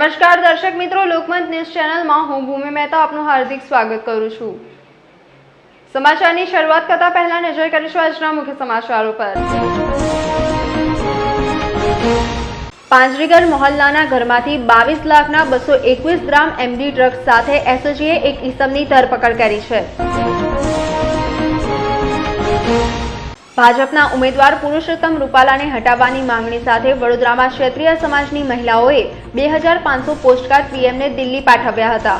નમસ્કાર દર્શક મિત્રો લોકમત ન્યૂઝ ચેનલમાં હું ભૂમિ મહેતા આપનું હાર્દિક સ્વાગત કરું છું. સમાચારની શરૂઆત કરતા પહેલા નજર કરીશું આજના મુખ્ય સમાચારો પર. પાંજરીગર મોહલ્લાના ઘરમાંથી બાવીસ લાખના બસો એકવીસ ગ્રામ એમડી ડ્રગ્સ સાથે એસઓજીએ એક ઈસમની ધરપકડ કરી છે. ભાજપના ઉમેદવાર પુરુષોત્તમ રૂપાલાને હટાવવાની માંગણી સાથે વડોદરામાં ક્ષેત્રીય સમાજની મહિલાઓએ બે હજાર પાંચસો પોસ્ટકાર્ડ પીએમને દિલ્હી પાઠવ્યા હતા.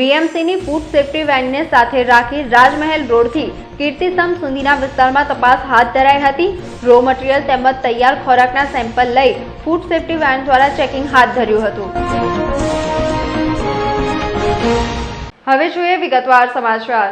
વીએમસીની ફૂડ સેફ્ટી વેનને સાથે રાખી રાજમહેલ રોડથી કીર્તિસ્તંભ સુધીના વિસ્તારમાં તપાસ હાથ ધરાઈ હતી. રો મટીરીયલ તેમજ તૈયાર ખોરાકના સેમ્પલ લઈ ફૂડ સેફ્ટી વેન દ્વારા ચેકિંગ હાથ ધર્યું હતું. હવે જોઈએ વિગતવાર સમાચાર.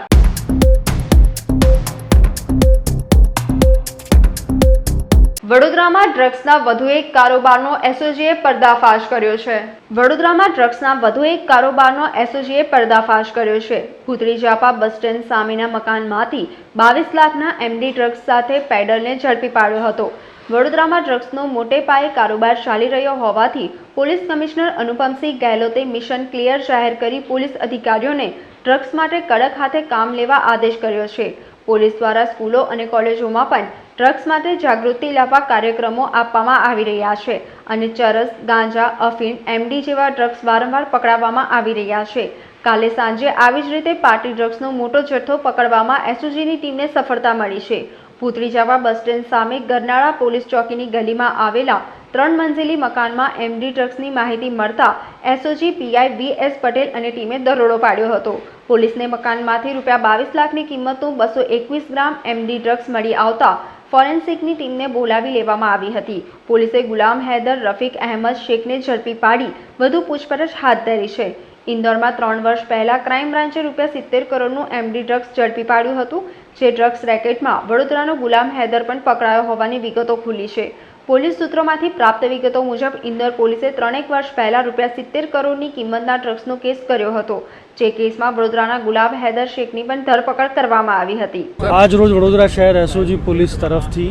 વડોદરામાં ડ્રગ્સના વધુ એક કારોબારનો એસઓજીએ પર્દાફાશ કર્યો છે. વડોદરામાં ડ્રગ્સના વધુ એક કારોબારનો એસઓજીએ પર્દાફાશ કર્યો છે. ભૂતરી જાપા બસ સ્ટેન્ડ સામેના મકાનમાંથી બાવીસ લાખના એમડી ડ્રગ્સ સાથે પેડલને ઝડપી પાડ્યો હતો. વડોદરામાં ડ્રગ્સનો મોટે પાયે કારોબાર ચાલી રહ્યો હોવાથી પોલીસ કમિશનર અનુપમસિંહ ગેહલોતે મિશન ક્લિયર જાહેર કરી પોલીસ અધિકારીઓને ડ્રગ્સ માટે કડક હાથે કામ લેવા આદેશ કર્યો છે. પોલીસ દ્વારા સ્કૂલો અને કોલેજોમાં પણ ડ્રગ્સ માટે જાગૃતિ લાવવા કાર્યક્રમો આપવામાં આવી રહ્યા છે અને ચરસ, ગાંજા, અફીણ એમડી જેવા ડ્રગ્સ વારંવાર પકડાવવામાં આવી રહ્યા છે. કાલે સાંજે આવી જ રીતે પાર્ટી ડ્રગ્સનો મોટો જથ્થો પકડવામાં એસઓજીની ટીમને સફળતા મળી છે. ભૂતરી જવા બસ સ્ટેન્ડ સામે ગરનાળા પોલીસ ચોકીની ગલીમાં આવેલા ત્રણ મંજિલી મકાનમાં એમડી ડ્રગ્સની માહિતી મળતા SOG PI V S Patel અને ટીમે દરોડો પાડ્યો હતો. પોલીસને મકાનમાંથી રૂપિયા બાવીસ લાખની કિંમતનું બસો એકવીસ ગ્રામ એમડી ડ્રગ્સ મળી આવતા ફોરેન્સિકની ટીમને બોલાવી લેવામાં આવી હતી. પોલીસે ગુલામ હૈદર રફીક અહેમદ શેખને ઝડપી પાડી, વધુ પૂછપરછ હાથ ધરી છે. ઇન્દોરમાં ત્રણ વર્ષ પહેલા ક્રાઇમ બ્રાન્ચે રૂપિયા સિત્તેર કરોડનું એમડી ડ્રગ્સ ઝડપી પાડ્યું હતું, જે ડ્રગ્સ રેકેટમાં વડોદરાનો ગુલામ હૈદર પણ પકડાયો હોવાની વિગતો ખુલી છે. પોલીસ સૂત્રોમાંથી પ્રાપ્ત વિગતો મુજબ ઇન્દોર પોલીસે ત્રણેક વર્ષ પહેલા રૂપિયા સિત્તેર કરોડની કિંમતના ડ્રગ્સનો કેસ કર્યો હતો, જે કેસમાં વડોદરાના ગુલાબ હૈદર શેખની પણ ધરપકડ કરવામાં આવી હતી. આજ રોજ વડોદરા શહેર એસઓજી પોલીસ તરફથી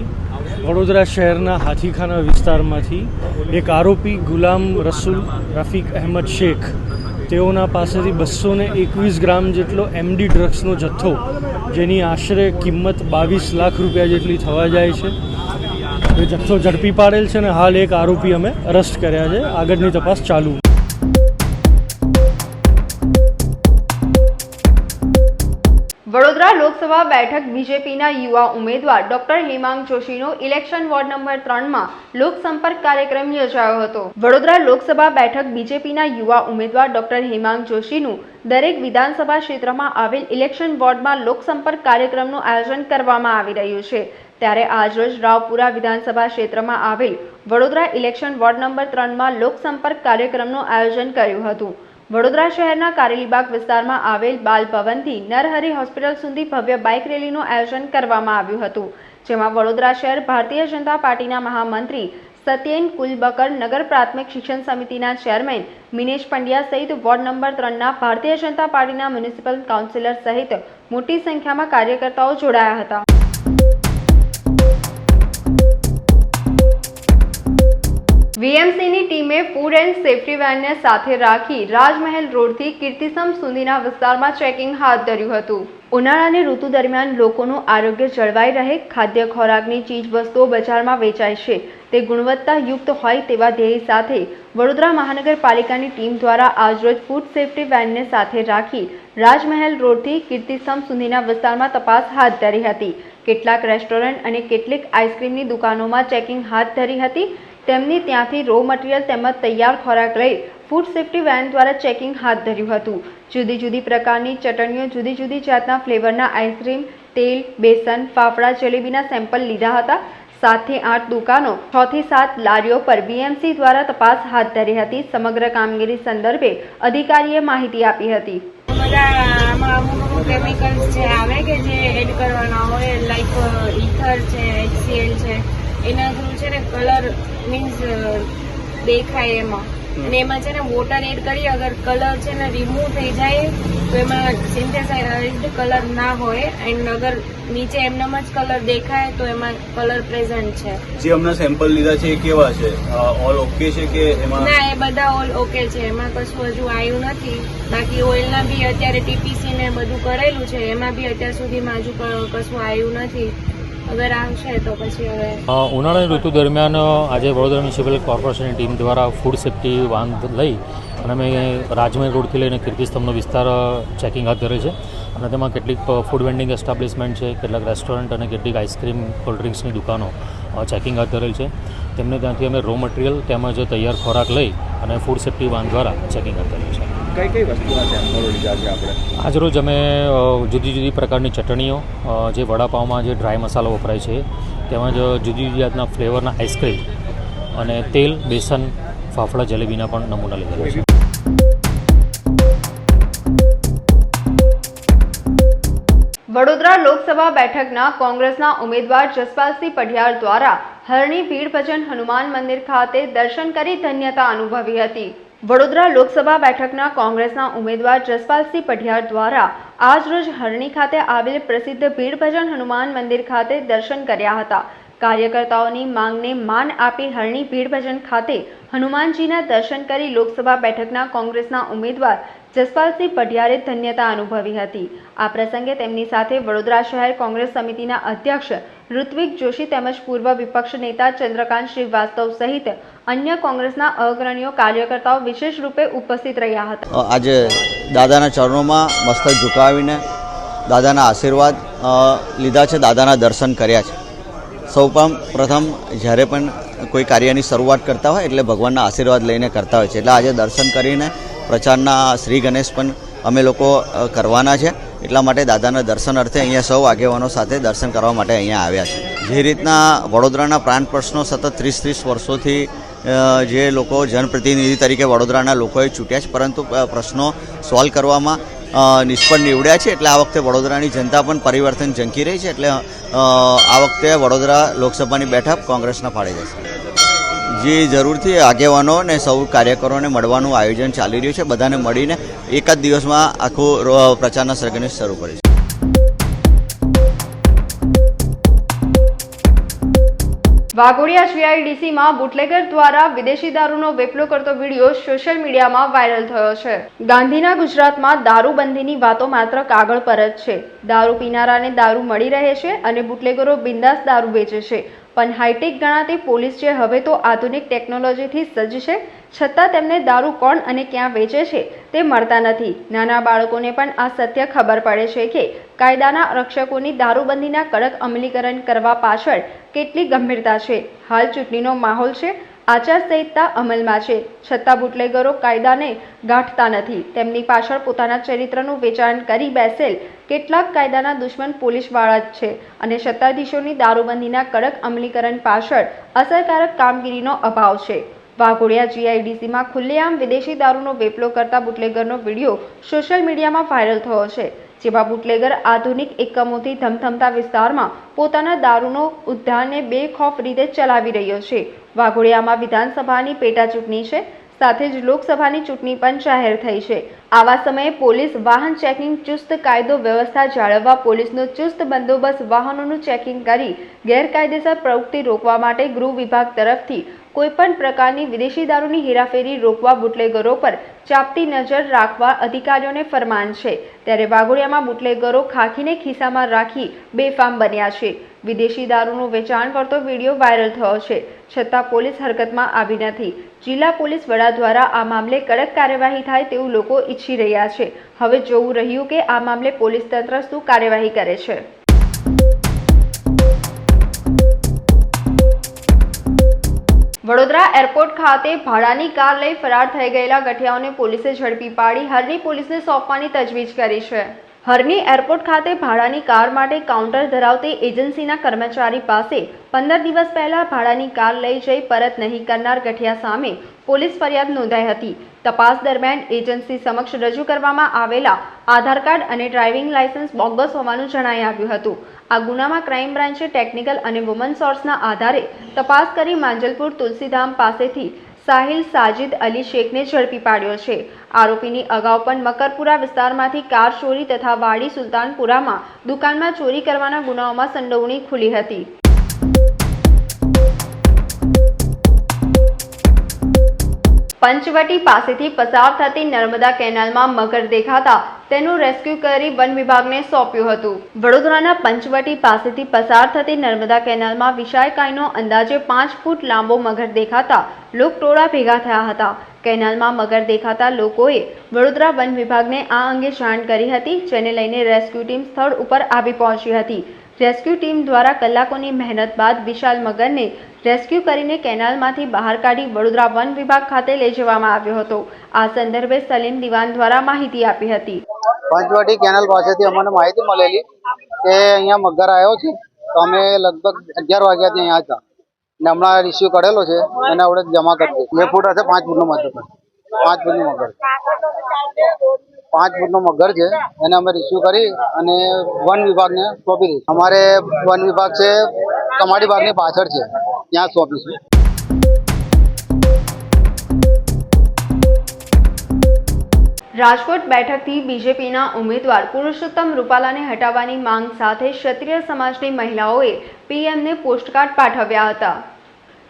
વડોદરા શહેરના હાથીખાના વિસ્તારમાંથી એક આરોપી ગુલામ રસુલ રફીક અહેમદ શેખ, તેઓના પાસેથી બસો ને એકવીસ ગ્રામ જેટલો એમડી ડ્રગ્સનો જથ્થો, જેની આશરે કિંમત બાવીસ લાખ રૂપિયા જેટલી થવા જાય છે એ જથ્થો ઝડપી પાડેલ છે અને હાલ એક આરોપી અમે અરેસ્ટ કર્યા છે. આગળની તપાસ ચાલુ. લોકસભા બેઠક બીજેપીના યુવા ઉમેદવાર ડોક્ટર હેમાંગ જોશીનો ઇલેક્શન વોર્ડ નંબર ત્રણમાં લોકસંપર્ક કાર્યક્રમ યોજાયો હતો. વડોદરા લોકસભા બેઠક બીજેપીના યુવા ઉમેદવાર ડોક્ટર હેમાંગ જોશીનું દરેક વિધાનસભા ક્ષેત્રમાં આવેલ ઇલેક્શન વોર્ડમાં લોકસંપર્ક કાર્યક્રમનું આયોજન કરવામાં આવી રહ્યું છે. ત્યારે આજરોજ રાવપુરા વિધાનસભા ક્ષેત્રમાં આવેલ વડોદરા ઇલેક્શન વોર્ડ નંબર ત્રણમાં લોકસંપર્ક કાર્યક્રમનું આયોજન કર્યું હતું. વડોદરા શહેરના કારેલીબાગ વિસ્તારમાં આવેલ બાલભવનથી નરહરી હોસ્પિટલ સુધી ભવ્ય બાઇક રેલીનું આયોજન કરવામાં આવ્યું હતું, જેમાં વડોદરા શહેર ભારતીય જનતા પાર્ટીના મહામંત્રી સત્યેન કુલબકર, નગર પ્રાથમિક શિક્ષણ સમિતિના ચેરમેન મિનેશ પંડ્યા સહિત વોર્ડ નંબર ત્રણના ભારતીય જનતા પાર્ટીના મ્યુનિસિપલ કાઉન્સિલર સહિત મોટી સંખ્યામાં કાર્યકર્તાઓ જોડાયા હતા. વીએમસીની ટીમે ફૂડ એન્ડ સેફ્ટી વેનને સાથે રાખી રાજમહેલ રોડથી કીર્તિસમ સુધીના વિસ્તારમાં ચેકિંગ હાથ ધર્યું હતું. ઉનાળાની ઋતુ દરમિયાન લોકોનું આરોગ્ય જળવાઈ રહે, ખાદ્ય ખોરાકની ચીજ વસ્તુઓ બજારમાં વેચાય છે. તે ગુણવત્તાયુક્ત હોય તેવા ધ્યેય સાથે વડોદરા મહાનગરપાલિકાની ટીમ દ્વારા આજરોજ ફૂડ સેફ્ટી વેનને સાથે રાખી રાજમહેલ રોડથી કીર્તિસમ સુધીના વિસ્તારમાં તપાસ હાથ ધરી હતી. કેટલાક રેસ્ટોરન્ટ અને કેટલીક આઈસ્ક્રીમની દુકાનોમાં ચેકિંગ હાથ ધરી હતી. તેમની ત્યાંથી રો મટીરીયલ તેમજ તૈયાર ખોરાક લઈ ફૂડ સેફ્ટી વેન દ્વારા ચેકિંગ હાથ ધર્યું હતું. જુદી જુદી પ્રકારની ચટણીઓ, જુદી જુદી જાતના ફ્લેવરના આઈસ્ક્રીમ તેલ, બેસન, ફાફડા, જલેબીના સેમ્પલ લીધા હતા. સાતથી આઠ દુકાનો છ થી સાત લારીઓ પર બીએમસી દ્વારા તપાસ હાથ ધરી હતી. સમગ્ર કામગીરી સંદર્ભે અધિકારીએ માહિતી આપી હતી. કેમિકલ્સ જે આવે કે જે એડ કરવાના હોય લાઈક ઇથર છે એચસીએલ છે એના થ્રુ છે ને કલર મીન્સ દેખાય એમાં. અને એમાં છે ને વોટર એડ કરી અગર કલર છે ને રિમૂવ થઈ જાય તો એમાં સિન્થેસાઇઝ કલર ના હોય. એન્ડ અગર નીચે એમનેમ જ કલર દેખાય તો એમાં કલર પ્રેઝન્ટ છે. જે હમણાં સેમ્પલ લીધા છે એ કેવા છે? ઓલ ઓકે છે કે એમાં? ના એ બધા ઓલ ઓકે છે. એમાં કશું હજુ આવ્યું નથી. બાકી ઓઇલના બી અત્યારે ટીપીસી ને બધું કરેલું છે. એમાં બી અત્યાર સુધીમાં હજુ કશું આવ્યું નથી. ઉનાળાની ઋતુ દરમિયાન આજે વડોદરા મ્યુનિસિપલ કોર્પોરેશનની ટીમ દ્વારા ફૂડ સેફ્ટી વાન લઈ અને અમે રાજમહેલ રોડથી લઈને કીર્તિસ્તંભનો વિસ્તાર ચેકિંગ હાથ ધરે છે. અને તેમાં કેટલીક ફૂડ વેન્ડિંગ એસ્ટાબ્લિશમેન્ટ છે, કેટલાક રેસ્ટોરન્ટ અને કેટલીક આઈસ્ક્રીમ કોલ્ડ ડ્રિંક્સની દુકાનો ચેકિંગ હાથ ધરેલ છે. તેમને ત્યાંથી અમે રો મટીરિયલ તેમજ તૈયાર ખોરાક લઈ અને ફૂડ સેફ્ટી વાન દ્વારા ચેકિંગ ધરેલ છે કઈ કઈ વસ્તુના સેમ્પલો લીધા છે આપણે? આજરોજ અમે જુદી જુદી પ્રકારની ચટણીઓ જે વડાપાઉંમાં જે ડ્રાય મસાલો વપરાય છે તેમજ જુદી જુદી જાતના ફ્લેવરના આઈસ્ક્રીમ અને તેલ બેસન ફાફડા જલેબીના પણ નમૂના લીધેલા છે. વડોદરા લોકસભા બેઠકના કોંગ્રેસના ઉમેદવાર જસપાલસિંહ પઢિયાર દ્વારા હરણી ભીડ ભજન હનુમાન મંદિર ખાતે દર્શન કરી ધન્યતા અનુભવી હતી. વડોદરા લોકસભા બેઠકના કોંગ્રેસના ઉમેદવાર જસપાલસિંહ પઢિયાર દ્વારા આજરોજ હરણી ખાતે આવેલ પ્રસિદ્ધ ભીડ ભજન હનુમાન મંદિર ખાતે દર્શન કર્યા હતા. કાર્યકર્તાઓની માંગને માન આપી હરણી ભીડ ભજન ખાતે હનુમાનજીના દર્શન કરી લોકસભા બેઠકના કોંગ્રેસના ઉમેદવાર જસપાલસિંહ પઢિયારે ધન્યતા અનુભવી હતી. આ પ્રસંગે તેમની સાથે વડોદરા શહેર કોંગ્રેસ સમિતિના અધ્યક્ષ ઋત્વિક જોશી તેમજ પૂર્વ વિપક્ષ નેતા ચંદ્રકાંત શ્રીવાસ્તવ સહિત અન્ય કોંગ્રેસના અગ્રણીઓ કાર્યકર્તાઓ વિશેષ રૂપે ઉપસ્થિત રહ્યા હતા. આજે દાદાના ચરણોમાં મસ્તક ઝુકાવીને દાદાના આશીર્વાદ લીધા છે, દાદાના દર્શન કર્યા છે. સૌ પ્રથમ જ્યારે પણ કોઈ કાર્યની શરૂઆત કરતા હોય એટલે ભગવાનના આશીર્વાદ લઈને કરતા હોય છે. એટલે આજે દર્શન કરીને પ્રચારના શ્રી ગણેશ પણ અમે લોકો કરવાના છે. એટલા માટે દાદાના દર્શન અર્થે અહીંયા સૌ આગેવાનો સાથે દર્શન કરવા માટે અહીંયા આવ્યા છે. જે રીતના વડોદરાના પ્રાણ પ્રશ્નો સતત ત્રીસ ત્રીસ વર્ષોથી જે લોકો જનપ્રતિનિધિ તરીકે વડોદરાના લોકોએ ચૂંટ્યા છે, પરંતુ પ્રશ્નો સોલ્વ કરવામાં નિષ્ફળ નીવડ્યા છે. એટલે આ વખતે વડોદરાની જનતા પણ પરિવર્તન ઝંકી રહી છે. એટલે આ વખતે વડોદરા લોકસભાની બેઠક કોંગ્રેસના ફાળે જશે. જે, જરૂરથી. આગેવાનો અને સૌ કાર્યકરોને મળવાનું આયોજન ચાલી રહ્યું છે. બધાને મળીને એક જ દિવસમાં આખું પ્રચારના સર્ગને શરૂ કરીશું. વાઘોડિયા જીઆઈડીસીમાં બુટલેગર દ્વારા વિદેશી દારૂનો વેપલો કરતો વીડિયો સોશિયલ મીડિયામાં વાયરલ થયો છે. ગાંધીના ગુજરાતમાં દારૂબંધીની વાતો માત્ર કાગળ પર જ છે. દારૂ પીનારાને દારૂ મળી રહે છે અને બુટલેગરો બિંદાસ દારૂ વેચે છે. પણ હાઈટેક ગણાતી પોલીસ જે હવે તો આધુનિક ટેકનોલોજીથી સજ્જ છે, છતાં તેમને દારૂ કોણ અને ક્યાં વેચે છે તે મળતા નથી. નાના બાળકોને પણ આ સત્ય ખબર પડે છે કે કાયદાના રક્ષકોની દારૂબંધીના કડક અમલીકરણ કરવા પાછળ કેટલી ગંભીરતા છે. હાલ ચૂંટણીનો માહોલ છે આચારસંહિતા અમલમાં છે. છતાં બુટલેગરો કાયદાને ગાંઠતા નથી. તેમની પાછળ પોતાના ચરિત્રનું વેચાણ કરી બેસેલ કેટલાક કાયદાના દુશ્મન પોલીસવાળા જ છે અને સત્તાધીશોની દારૂબંધીના કડક અમલીકરણ પાછળ અસરકારક કામગીરીનો અભાવ છે. વાઘોડિયા જીઆઈડીસીમાં ખુલ્લેઆમ વિદેશી દારૂનો વેપલો કરતા બુટલેગરનો વીડિયો સોશિયલ મીડિયામાં વાયરલ થયો છે, જેમાં બુટલેગર આધુનિક એકમોથી ધમધમતા વિસ્તારમાં પોતાના દારૂનો ઉદ્યાનને બેખોફ રીતે ચલાવી રહ્યો છે. વાઘોડિયામાં વિધાનસભાની પેટા ચૂંટણી છે, સાથે જ લોકસભાની ચૂંટણી પણ જાહેર થઈ છે. આવા સમયે પોલીસ વાહન ચેકિંગ ચુસ્ત કાયદો વ્યવસ્થા જાળવવા પોલીસનો ચુસ્ત બંદોબસ્ત વાહનોનું ચેકિંગ કરી ગેરકાયદેસર પ્રવૃત્તિ રોકવા માટે ગૃહ વિભાગ તરફથી કોઈપણ પ્રકારની વિદેશી દારૂની હેરાફેરી રોકવા બુટલેગરો પર ચાપતી નજર રાખવા અધિકારીઓને ફરમાન છે. ત્યારે વાઘોડિયામાં બુટલેગરો ખાખીને ખિસ્સામાં રાખી બેફામ બન્યા છે. વિદેશી દારૂનું વેચાણ કરતો વીડિયો વાયરલ થયો છે. છતાં પોલીસ હરકતમાં આવી નથી. જિલ્લા પોલીસ વડા દ્વારા આ મામલે કડક કાર્યવાહી થાય તેવું લોકો ઈચ્છી રહ્યા છે. હવે જોવું રહ્યું કે આ મામલે પોલીસ તંત્ર શું કાર્યવાહી કરે છે. વડોદરા એરપોર્ટ ખાતે ભાડાની કાર લઈ ફરાર થઈ ગયેલા ગઠિયાઓને પોલીસે ઝડપી પાડી. હરની પોલીસને સોંપવાની તજવીજ કરી છે. હરની એરપોર્ટ ખાતે ભાડાની કાર માટે કાઉન્ટર ધરાવતી એજન્સીના કર્મચારી પાસે પંદર દિવસ પહેલા ભાડાની કાર લઈ જઈ પરત નહીં કરનાર ગઠિયા સામે પોલીસ ફરિયાદ નોંધાઈ હતી. તપાસ દરમિયાન એજન્સી સમક્ષ રજૂ કરવામાં આવેલા આધાર કાર્ડ અને ડ્રાઇવિંગ લાયસન્સ બોગસ હોવાનું જણાઈ આવ્યું હતું. આ ગુનામાં ક્રાઇમ બ્રાન્ચે ટેકનિકલ અને વુમન સોર્સના આધારે તપાસ કરી માંજલપુર તુલસીધામ પાસેથી સાહિલ સાજિદ અલી શેખને ઝડપી પાડ્યો છે. આરોપીની અગાઉ પણ મકરપુરા વિસ્તારમાંથી કાર ચોરી તથા વાડી સુલતાનપુરામાં દુકાનમાં ચોરી કરવાના ગુનાઓમાં સંડોવણી ખુલી હતી. પંચવટી પાસેથી પસાર થતી નર્મદા કેનાલમાં મગર દેખાતા તેનું રેસ્ક્યુ કરી વન વિભાગને સોંપ્યું હતું. વડોદરાના પંચવટી પાસેથી પસાર થતી નર્મદા કેનાલમાં વિશાળકાયનો અંદાજે પાંચ ફૂટ લાંબો મગર દેખાતા લોકટોળા ભેગા થયા હતા. કેનાલમાં મગર દેખાતા લોકોએ વડોદરા વન વિભાગને આ અંગે જાણ કરી હતી, જેને લઈને રેસ્ક્યુ ટીમ સ્થળ ઉપર આવી પહોંચી હતી. રેસ્ક્યુ ટીમ દ્વારા કલાકોની મહેનત બાદ વિશાલ મગરને રેસ્ક્યુ કરીને કેનાલમાંથી બહાર કાઢી વડોદરા વન વિભાગ ખાતે લઈ જવામાં આવ્યો હતો. આ સંદર્ભે સલીમ દિવાન દ્વારા માહિતી આપી હતી. પંચવટી કેનલ પાસેથી અમને માહિતી મળેલી કે અહીંયા મગર આવ્યો છે. તો અમે લગભગ અગિયાર વાગ્યાથી અહીંયા હતા. ને હમણાં ઇસ્યુ કરેલો છે. એને આપણે જમા કરી દઈએ બે ફૂટ હશે, પાંચ ફૂટનો મગર. પાંચ ફૂટનો મગર. પાંચ ફૂટનો મગર છે, એને અમે રિસીવ કરી અને વન વિભાગને સોંપી દઈશું અમારે વન વિભાગ છે કમાડી બાગની પાછળ છે, ત્યાં સોંપીશું. રાજકોટ બેઠકથી બીજેપીના ઉમેદવાર પુરુષોત્તમ રૂપાલાને હટાવવાની માંગ સાથે ક્ષત્રિય સમાજની મહિલાઓએ પીએમને પોસ્ટકાર્ડ પાઠવ્યા હતા.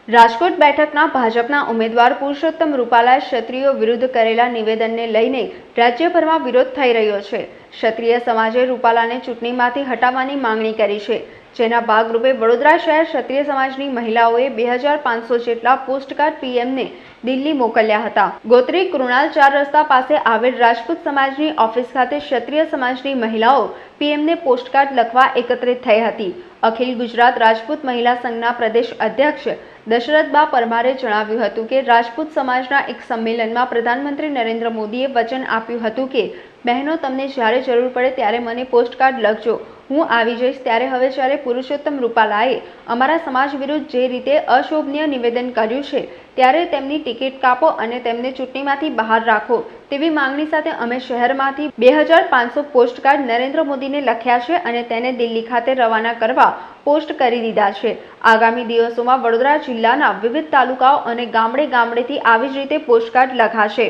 રાજકોટ બેઠકના ભાજપના ઉમેદવાર પુરુષોત્તમ રૂપાલાએ ક્ષત્રિયો વિરુદ્ધ કરેલા નિવેદનને લઈને રાજ્યભરમાં વિરોધ થઈ રહ્યો છે. ક્ષત્રિય સમાજે રૂપાલાને ચૂંટણીમાંથી હટાવવાની માંગણી કરી છે. જેના ભાગરૂપે વડોદરા શહેર ક્ષત્રિય સમાજની મહિલાઓએ બે હજાર પાંચસો જેટલા પોસ્ટકાર્ડ પીએમને દિલ્હી મોકલ્યા હતા. ગોત્રી કૃણાલ ચાર રસ્તા પાસે આવેલ રાજપૂત સમાજની ઓફિસ ખાતે ક્ષત્રિય સમાજની મહિલાઓ પીએમને પોસ્ટકાર્ડ લખવા એકત્રિત થઈ હતી. અખિલ ગુજરાત રાજપૂત મહિલા સંઘના પ્રદેશ અધ્યક્ષ દશરથબા પરમારે જણાવ્યું હતું કે, રાજપૂત સમાજના એક સંમેલનમાં પ્રધાનમંત્રી નરેન્દ્ર મોદીએ વચન આપ્યું હતું કે બહેનો, તમને જ્યારે જરૂર પડે ત્યારે મને પોસ્ટકાર્ડ લખજો. હું આવી જઈશ ત્યારે હવે જ્યારે પુરુષોત્તમ રૂપાલાએ અમારા સમાજ વિરુદ્ધ જે રીતે અશોભનીય નિવેદન કર્યું છે, ત્યારે તેમની ટિકિટ કાપો અને તેમને ચૂંટણીમાંથી બહાર રાખો. તેવી માંગણી સાથે અમે શહેરમાંથી બે હજાર પાંચસો પોસ્ટકાર્ડ નરેન્દ્ર મોદીને લખ્યા છે અને તેને દિલ્હી ખાતે રવાના કરવા પોસ્ટ કરી દીધા છે. આગામી દિવસોમાં વડોદરા જિલ્લાના વિવિધ તાલુકાઓ અને ગામડે ગામડેથી આવી જ રીતે પોસ્ટકાર્ડ લખાશે.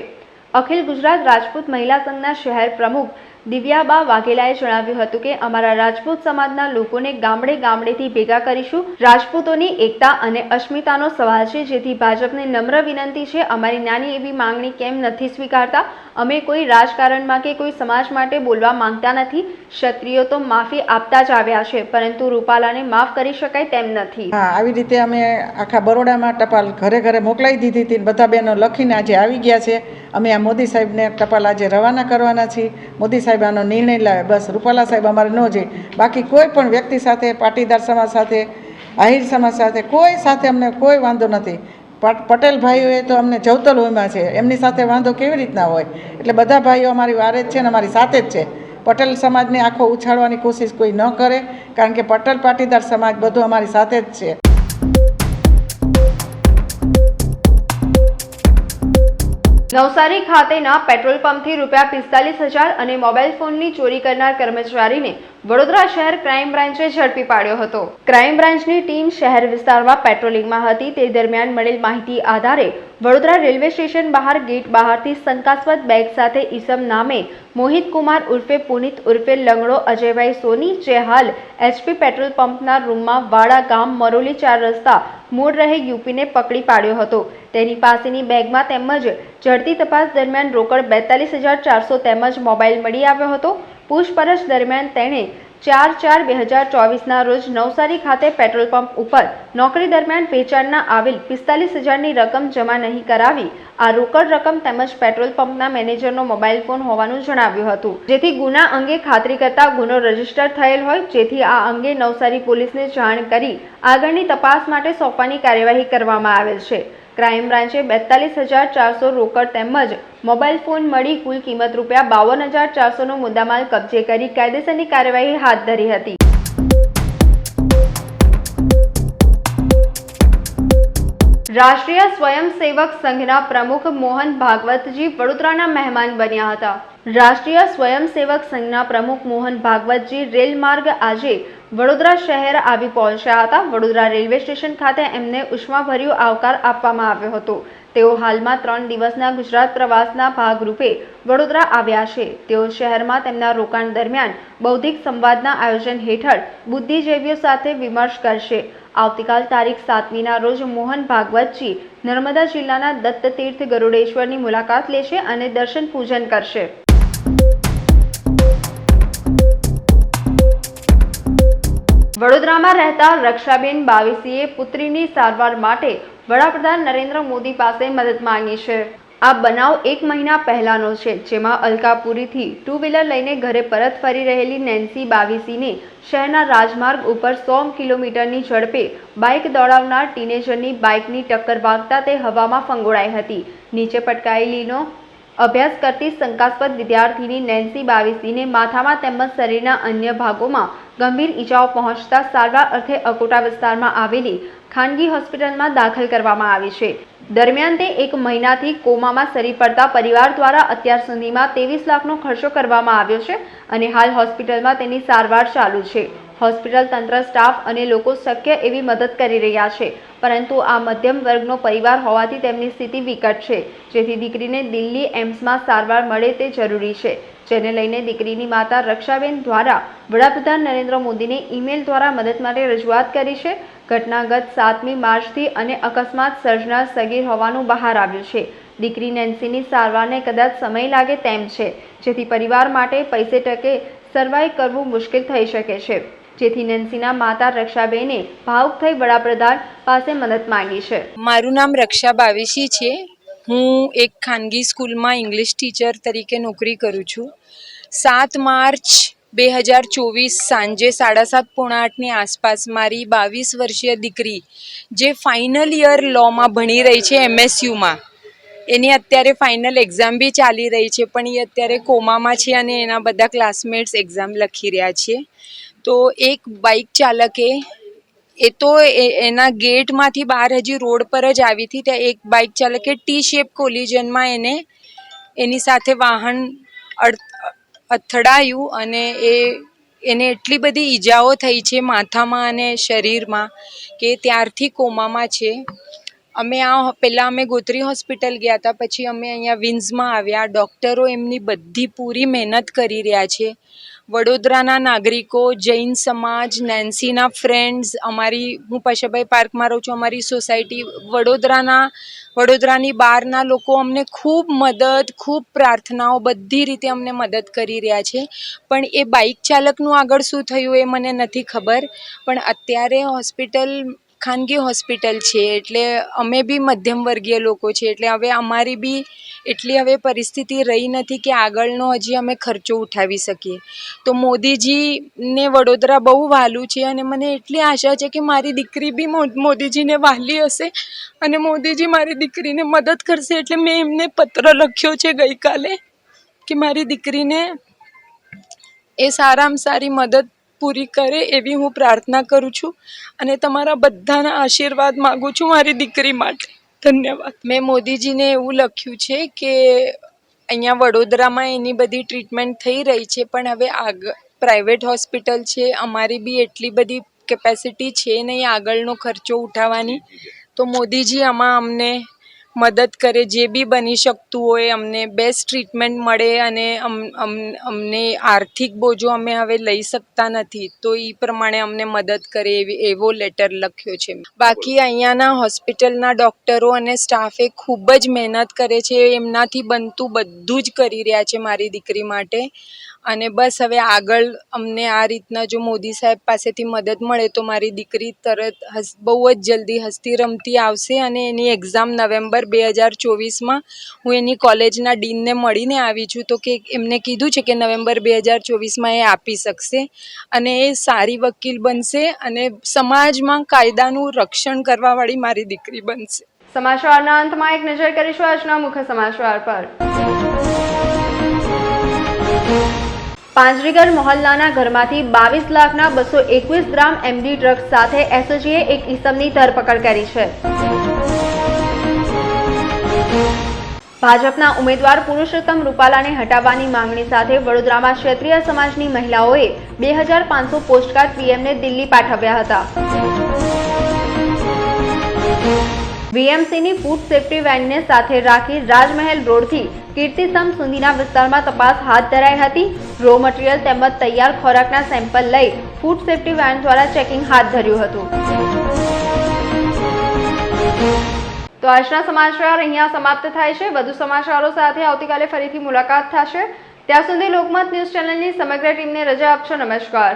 અખિલ ગુજરાત રાજપૂત મહિલા સંઘના શહેર પ્રમુખ દિવ્યાબા વાઘેલાએ જણાવ્યું હતું કે, અમારા રાજપૂત સમાજના લોકોને ગામડે ગામડેથી ભેગા કરીશું. રાજપૂતોની એકતા અને અસ્મિતાનો સવાલ છે, જેથી ભાજપને નમ્ર વિનંતી છે. અમારી નાની એવી માંગણી કેમ નથી સ્વીકારતા? અમે કોઈ રાજકારણમાં કે કોઈ સમાજ માટે બોલવા માંગતા નથી. ક્ષત્રિયો તો માફી આપતા જ આવ્યા છે, પરંતુ રૂપાલાને માફ કરી શકાય તેમ નથી. આવી રીતે અમે આખા બરોડામાં ટપાલ ઘરે ઘરે મોકલાવી દીધી હતી બધા બહેનો લખીને આજે આવી ગયા છે. અમે આ મોદી સાહેબને ટપાલ આજે રવાના કરવાના છીએ. મોદી સાહેબ આનો નિર્ણય લાવે, બસ રૂપાલા સાહેબ અમારે ન જોઈએ બાકી કોઈ પણ વ્યક્તિ સાથે, પાટીદાર સમાજ સાથે, આહિર સમાજ સાથે, કોઈ સાથે અમને કોઈ વાંધો નથી. પટ- પટેલ ભાઈઓએ તો અમને જવતલ હોયમાં છે. એમની સાથે વાંધો કેવી રીતના હોય? એટલે બધા ભાઈઓ અમારી વારે જ છે ને અમારી સાથે જ છે. પટેલ સમાજને આખો ઉછાળવાની કોશિશ કોઈ ન કરે, કારણ કે પટેલ, પાટીદાર સમાજ બધું અમારી સાથે જ છે. નવસારી ખાતેના પેટ્રોલ પંપથી રૂપિયા પિસ્તાલીસ હજાર અને મોબાઈલ ફોનની ચોરી કરનાર કર્મચારીને વડોદરા શહેર ક્રાઇમ બ્રાન્ચે ઝડપી પાડ્યો હતો. ક્રાઇમ બ્રાન્ચની ટીમ શહેર વિસ્તારમાં પેટ્રોલિંગમાં હતી. તે દરમિયાન મળેલ માહિતી આધારે વડોદરા રેલવે સ્ટેશન બહાર ગેટ બહારથી શંકાસ્પદ બેગ સાથે ઈસમ નામે મોહિત કુમાર ઉર્ફે પુનિત ઉર્ફે લંગડો અજયભાઈ સોની, જે હાલ એચપી પેટ્રોલ પંપના રૂમમાં વાડા ગામ મરોલી ચાર રસ્તા મૂળ રહે યુપીને પકડી પાડ્યો હતો. તેની પાસેની બેગમાં તેમજ ઝડપી તપાસ દરમિયાન રોકડ બેતાલીસ હજાર ચારસો તેમજ મોબાઈલ મળી આવ્યો હતો. પૂછપરછ દરમિયાન તેણે ચાર ચાર બે હજાર ચોવીસના રોજ નવસારી ખાતે પેટ્રોલ પંપ ઉપર નોકરી દરમિયાન વેચાણના આવેલ પિસ્તાલીસ હજારની રકમ જમા નહીં કરાવી આ રોકડ રકમ તેમજ પેટ્રોલ પંપના મેનેજરનો મોબાઈલ ફોન હોવાનું જણાવ્યું હતું. જેથી ગુના અંગે ખાતરી કરતા ગુનો રજિસ્ટર થયેલ હોય, જેથી આ અંગે નવસારી પોલીસને જાણ કરી આગળની તપાસ માટે સોંપવાની કાર્યવાહી કરવામાં આવેલ છે. ક્રાઇમ બ્રાન્ચે બેતાલીસ હજાર ચારસો રોકડ તેમજ મોબાઈલ ફોન મળી કુલ કિંમત રૂપિયા બાવન હજાર ચારસોનો મુદ્દામાલ કબજે કરી કાયદેસરની કાર્યવાહી હાથ ધરી હતી. રાષ્ટ્રીય સ્વયંસેવક સંઘના પ્રમુખ મોહન ભાગવતજી વડોદરાના મહેમાન બન્યા હતા. રાષ્ટ્રીય સ્વયંસેવક સંઘના પ્રમુખ મોહન ભાગવતજી રેલ માર્ગ આજે વડોદરા શહેર આવી પહોંચ્યા હતા. વડોદરા રેલવે સ્ટેશન ખાતે એમને ઉષ્માભર્યો આવકાર આપવામાં આવ્યો હતો. તેઓ હાલમાં ત્રણ દિવસના ગુજરાત પ્રવાસના ભાગરૂપે વડોદરા આવ્યા છે. તેઓ શહેરમાં તેમના રોકાણ દરમિયાન બૌદ્ધિક સંવાદના આયોજન હેઠળ બુદ્ધિજીવીઓ સાથે વિમર્શ કરશે. આવતીકાલ તારીખ સાતમીના રોજ મોહન ભાગવતજી નર્મદા જિલ્લાના દત્તતીર્થ ગરુડેશ્વરની મુલાકાત લેશે અને દર્શન પૂજન કરશે. વડોદરામાં રહેતા રક્ષાબેન બાવીસીએ પુત્રીની સારવાર માટે વડાપ્રધાન નરેન્દ્ર મોદી પાસે મદદ માંગી છે. આ બનાવ એક મહિના પહેલાનો છે, જેમાં અલકાપુરીથી ટુ વ્હીલર લઈને ઘરે પરત ફરી રહેલી નેન્સી બાવીસીને શહેરના રાજમાર્ગ ઉપર સો કિલોમીટરની ઝડપે બાઇક દોડાવનાર ટીનેજરની બાઇકની ટક્કર વાગતા તે હવામાં ફંગોળાઈ હતી. નીચે પટકાયેલીનો અભ્યાસ કરતી શંકાસ્પદ વિદ્યાર્થીની નેન્સી બાવીસીને માથામાં તેમજ શરીરના અન્ય ભાગોમાં ગંભીર ઈજાઓ પહોંચતા સારવાર અર્થે અકોટા વિસ્તારમાં આવેલી ખાનગી હોસ્પિટલમાં દાખલ કરવામાં આવી છે. દરમિયાન તે એક મહિનાથી કોમામાં સરી પડતા પરિવાર દ્વારા અત્યાર સુધીમાં ત્રેવીસ લાખનો ખર્ચો કરવામાં આવ્યો છે અને હાલ હોસ્પિટલમાં તેની સારવાર ચાલુ છે. હોસ્પિટલ તંત્ર સ્ટાફ અને લોકો શક્ય એવી મદદ કરી રહ્યા છે, પરંતુ આ મધ્યમ વર્ગનો પરિવાર હોવાથી તેમની સ્થિતિ વિકટ છે. જેથી દીકરીને દિલ્હી એમ્સમાં સારવાર મળે તે જરૂરી છે. જેને લઈને દીકરીની માતા રક્ષાબેન દ્વારા વડાપ્રધાન નરેન્દ્ર મોદીને ઈમેલ દ્વારા મદદ માટે રજૂઆત કરી છે. ઘટના ગત સાતમી માર્ચથી અને અકસ્માત સર્જનાર સગીર હોવાનું બહાર આવ્યું છે. દીકરી નેન્સીની સારવારને કદાચ સમય લાગે તેમ છે. જેથી પરિવાર માટે પૈસે ટકે સર્વાઈવ કરવું મુશ્કેલ થઈ શકે છે. જેથી નેન્સીના માતા રક્ષાબેને ભાવુક થઈ વડાપ્રધાન પાસે મદદ માંગી છે. મારું નામ રક્ષા બાવીસી છે. હું એક ખાનગી સ્કૂલમાં ઇંગ્લિશ ટીચર તરીકે નોકરી કરું છું. સાત માર્ચ બે હજાર ચોવીસ સાંજે સાડા સાત પોણા આઠની આસપાસ મારી બાવીસ વર્ષીય દીકરી, જે ફાઇનલ યર લોમાં ભણી રહી છે એમએસયુમાં એની અત્યારે ફાઇનલ એક્ઝામ બી ચાલી રહી છે, પણ એ અત્યારે કોમામાં છે અને એના બધા ક્લાસમેટ્સ એક્ઝામ લખી રહ્યા છે. તો એક બાઇક ચાલકે, એ તો એના ગેટમાંથી બહાર હજી રોડ પર જ આવી હતી, ત્યાં એક બાઇક ચાલકે ટી શેપ કોલિઝનમાં એને, એની સાથે વાહન અથડાયું અને એ, એને એટલી બધી ઈજાઓ થઈ છે માથામાં અને શરીરમાં કે ત્યારથી કોમામાં છે. અમે આ પહેલાં અમે ગોત્રી હોસ્પિટલ ગયા હતા, પછી અમે અહીંયા વિન્સમાં આવ્યા. ડૉક્ટરો એમની બધી પૂરી મહેનત કરી રહ્યા છે. વડોદરાના નાગરિકો, જૈન સમાજ, નેન્સીના ફ્રેન્ડ્સ અમારી, હું પશાભાઈ પાર્કમાં રહું છું, અમારી સોસાયટી વડોદરાના, વડોદરાની બહારના લોકો અમને ખૂબ મદદ, ખૂબ પ્રાર્થનાઓ બધી રીતે અમને મદદ કરી રહ્યા છે. પણ એ બાઇક ચાલકનું આગળ શું થયું એ મને નથી ખબર. પણ અત્યારે હોસ્પિટલ ખાનગી હોસ્પિટલ છે, એટલે અમે બી મધ્યમ વર્ગીય લોકો છીએ એટલે હવે અમારી બી એટલી હવે પરિસ્થિતિ રહી નથી કે આગળનો હજી અમે ખર્ચો ઉઠાવી શકીએ. તો મોદીજીને વડોદરા બહુ વહાલું છે અને મને એટલી આશા છે કે મારી દીકરી બી મોદીજીને વહાલી હશે અને મોદીજી મારી દીકરીને મદદ કરશે, એટલે મેં એમને પત્ર લખ્યો છે ગઈકાલે કે મારી દીકરીને એ સારામાં સારી મદદ પૂરી કરે એવી હું પ્રાર્થના કરું છું અને તમારા બધાના આશીર્વાદ માગું છું મારી દીકરી માટે. ધન્યવાદ. મેં મોદીજીને એવું લખ્યું છે કે અહીંયા વડોદરામાં એની બધી ટ્રીટમેન્ટ થઈ રહી છે, પણ હવે આગ, પ્રાઇવેટ હોસ્પિટલ છે, અમારી બી એટલી બધી કેપેસિટી છે નહીં આગળનો ખર્ચો ઉઠાવવાની. તો મોદીજી આમાં અમને મદદ કરે જે બી બની શકતું હોય અમને બેસ્ટ ટ્રીટમેન્ટ મળે અને અમ- અમ- અમને આર્થિક બોજો અમે હવે લઈ શકતા નથી તો એ પ્રમાણે અમને મદદ કરે એવી એવો લેટર લખ્યો છે. બાકી અહીંયાના હોસ્પિટલના ડૉક્ટરો અને સ્ટાફે ખૂબ જ મહેનત કરે છે એમનાથી બનતું બધું જ કરી રહ્યા છે મારી દીકરી માટે. અને બસ હવે આગળ અમને આ રીતના જો મોદી સાહેબ પાસેથી મદદ મળે તો મારી દીકરી તરત હસ, બહુ જ જલ્દી હસતી રમતી આવશે અને એની એક્ઝામ નવેમ્બર બે હજાર ચોવીસમાં હું એની કોલેજના ડીનને મળીને આવી છું. તો કે એમને કીધું છે કે નવેમ્બર બે હજાર ચોવીસમાં એ આપી શકશે અને એ સારી વકીલ બનશે અને સમાજમાં કાયદાનું રક્ષણ કરવાવાળી મારી દીકરી બનશે. સમાચારના અંતમાં એક નજર કરીશું આજના મુખ્ય સમાચાર પર. પાંજરીગર મોહલ્લાના ઘરમાંથી બાવીસ લાખના બસો એકવીસ ગ્રામ એમડી ડ્રગ્સ સાથે એસઓજીએ એક ઇસમની ધરપકડ કરી છે. ભાજપના ઉમેદવાર પુરુષોત્તમ રૂપાલાને હટાવવાની માંગણી સાથે વડોદરામાં ક્ષેત્રીય સમાજની મહિલાઓએ બે હજાર પાંચસો પોસ્ટકાર્ડ પીએમને દિલ્હી પાઠવ્યા હતા. વીએમસીની ફૂડ સેફ્ટી વેનને સાથે રાખી રાજમહેલ રોડથી કીર્તિસ્તંભ સુધીના વિસ્તારમાં તપાસ હાથ ધરાઈ હતી. રો મટીરિયલ તેમજ તૈયાર ખોરાકના સેમ્પલ લઈ ફૂડ સેફ્ટી વેન દ્વારા ચેકિંગ હાથ ધર્યું હતું. તો આજના સમાચાર અહીંયા સમાપ્ત થાય છે. વધુ સમાચારો સાથે આવતીકાલે ફરીથી મુલાકાત થશે. ત્યાં સુધી લોકમત ન્યૂઝ ચેનલની સમગ્ર ટીમને રજા આપશો. નમસ્કાર.